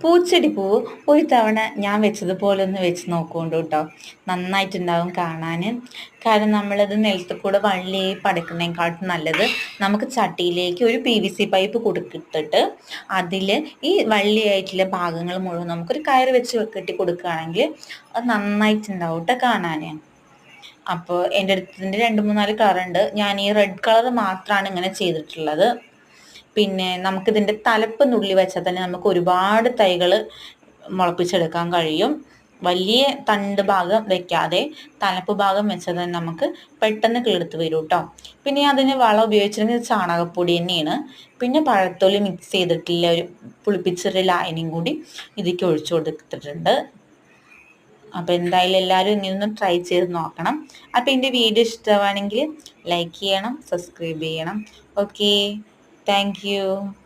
പൂച്ചെടി പൂവ് ഒരു തവണ ഞാൻ വെച്ചതുപോലെ ഒന്ന് വെച്ച് നോക്കുകൊണ്ട് കേട്ടോ. നന്നായിട്ടുണ്ടാവും കാണാൻ കാരണം നമ്മളത് നിലത്ത് കൂടെ വള്ളി പടക്കുന്നതിനെക്കാട്ടും നല്ലത് നമുക്ക് ചട്ടിയിലേക്ക് ഒരു പി വി സി പൈപ്പ് കൊടുത്തിട്ട് അതിൽ ഈ വള്ളിയായിട്ടുള്ള ഭാഗങ്ങൾ മുഴുവൻ നമുക്കൊരു കയർ വെച്ച് കെട്ടി കൊടുക്കുകയാണെങ്കിൽ അത് നന്നായിട്ടുണ്ടാവും കേട്ടോ കാണാൻ അപ്പോൾ എന്റെ അടുത്തിന്റെ രണ്ട് മൂന്നാൽ കളറുണ്ട്. ഞാൻ ഈ റെഡ് കളർ മാത്രമാണ് ഇങ്ങനെ ചെയ്തിട്ടുള്ളത്. പിന്നെ നമുക്കിതിന്റെ തലപ്പ് നുള്ളി വെച്ചാൽ തന്നെ നമുക്ക് ഒരുപാട് തൈകൾ മുളപ്പിച്ചെടുക്കാൻ കഴിയും. വലിയ തണ്ട് ഭാഗം വെക്കാതെ തലപ്പ് ഭാഗം വെച്ചാൽ തന്നെ നമുക്ക് പെട്ടെന്ന് കിളിർത്ത് വരും കേട്ടോ പിന്നെ അതിന് വളം ഉപയോഗിച്ചിരുന്നത് ചാണകപ്പൊടി തന്നെയാണ്. പിന്നെ പഴത്തൊലി മിക്സ് ചെയ്തിട്ടുള്ള ഒരു പുളിപ്പിച്ചൊരു ലൈനിങ് കൂടി ഇതിലേക്ക് ഒഴിച്ചു കൊടുത്തിട്ടുണ്ട്. അപ്പോൾ എന്തായാലും എല്ലാവരും ഇങ്ങനെയൊന്ന് ട്രൈ ചെയ്ത് നോക്കണം. അപ്പോൾ എന്റെ വീഡിയോ ഇഷ്ടമാണെങ്കിൽ ലൈക്ക് ചെയ്യണം സബ്സ്ക്രൈബ് ചെയ്യണം. Okay Thank you.